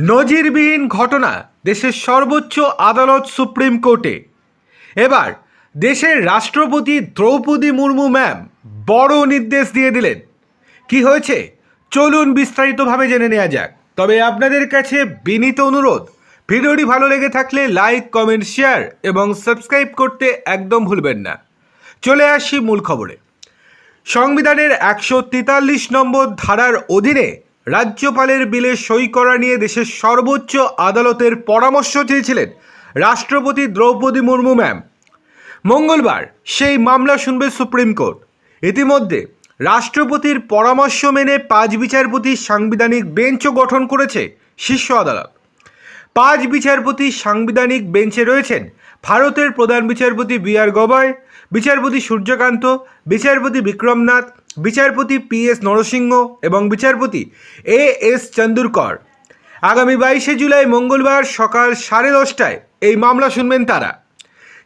নজিরবিহীন ঘটনা দেশের সর্বোচ্চ আদালত সুপ্রিম কোর্টে। এবার দেশের রাষ্ট্রপতি দ্রৌপদী মুর্মু ম্যাম বড় নির্দেশ দিয়ে দিলেন। কি হয়েছে? চলুন বিস্তারিতভাবে জেনে নেওয়া যাক। তবে আপনাদের কাছে বিনীত অনুরোধ, ভিডিওটি ভালো লেগে থাকলে লাইক, কমেন্ট, শেয়ার এবং সাবস্ক্রাইব করতে একদম ভুলবেন না। চলে আসি মূল খবরে। সংবিধানের একশো তেতাল্লিশ নম্বর ধারার অধীনে রাজ্যপালের বিলে সই করা নিয়ে দেশের সর্বোচ্চ আদালতের পরামর্শ চেয়েছিলেন রাষ্ট্রপতি দ্রৌপদী মুর্মু ম্যাম। মঙ্গলবার সেই মামলা শুনবে সুপ্রিম কোর্ট। ইতিমধ্যে রাষ্ট্রপতির পরামর্শ মেনে পাঁচ বিচারপতির সাংবিধানিক বেঞ্চও গঠন করেছে শীর্ষ আদালত। পাঁচ বিচারপতি সাংবিধানিক বেঞ্চে রয়েছেন ভারতের প্রধান বিচারপতি বি আর গগৈ, বিচারপতি সূর্যকান্ত, বিচারপতি বিক্রমনাথ, বিচারপতি পি এস নরসিংহ এবং বিচারপতি এ এস চন্দুরকর। আগামী বাইশে জুলাই মঙ্গলবার সকাল সাড়ে দশটায় এই মামলা শুনবেন তারা।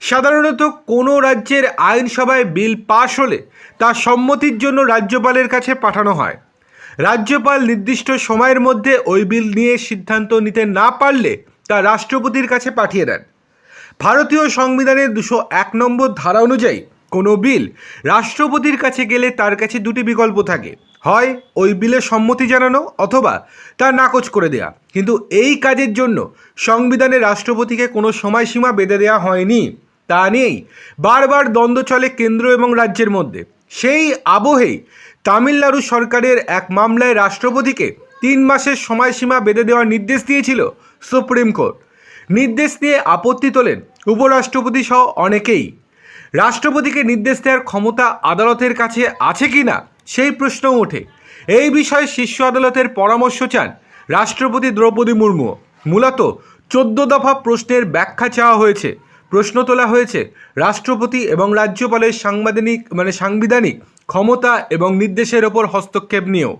সাধারণত কোনো রাজ্যের আইনসভায় বিল পাশ হলে তা সম্মতির জন্য রাজ্যপালের কাছে পাঠানো হয়। রাজ্যপাল নির্দিষ্ট সময়ের মধ্যে ওই বিল নিয়ে সিদ্ধান্ত নিতে না পারলে তা রাষ্ট্রপতির কাছে পাঠিয়ে দেন। ভারতীয় সংবিধানের দুশো এক নম্বর ধারা অনুযায়ী কোনো বিল রাষ্ট্রপতির কাছে গেলে তার কাছে দুটি বিকল্প থাকে। হয় ওই বিলে সম্মতি জানানো অথবা তা নাকচ করে দেয়া। কিন্তু এই কাজের জন্য সংবিধানে রাষ্ট্রপতিকে কোনো সময়সীমা বেঁধে দেওয়া হয়নি। তা নিয়েই বারবার দ্বন্দ্ব চলে কেন্দ্র এবং রাজ্যের মধ্যে। সেই আবহেই তামিলনাড়ু সরকারের এক মামলায় রাষ্ট্রপতিকে তিন মাসের সময়সীমা বেঁধে দেওয়ার নির্দেশ দিয়েছিল সুপ্রিম কোর্ট। নির্দেশ নিয়ে আপত্তি তোলেন উপরাষ্ট্রপতি সহ অনেকেই। রাষ্ট্রপতিকে নির্দেশ দেওয়ার ক্ষমতা আদালতের কাছে আছে কি না, সেই প্রশ্নও ওঠে। এই বিষয়ে শীর্ষ আদালতের পরামর্শ চান রাষ্ট্রপতি দ্রৌপদী মুর্মু। মূলত চোদ্দ দফা প্রশ্নের ব্যাখ্যা চাওয়া হয়েছে। প্রশ্ন তোলা হয়েছে রাষ্ট্রপতি এবং রাজ্যপালের সাংবিধানিক মানে সাংবিধানিক ক্ষমতা এবং নির্দেশের ওপর হস্তক্ষেপ নিয়েও।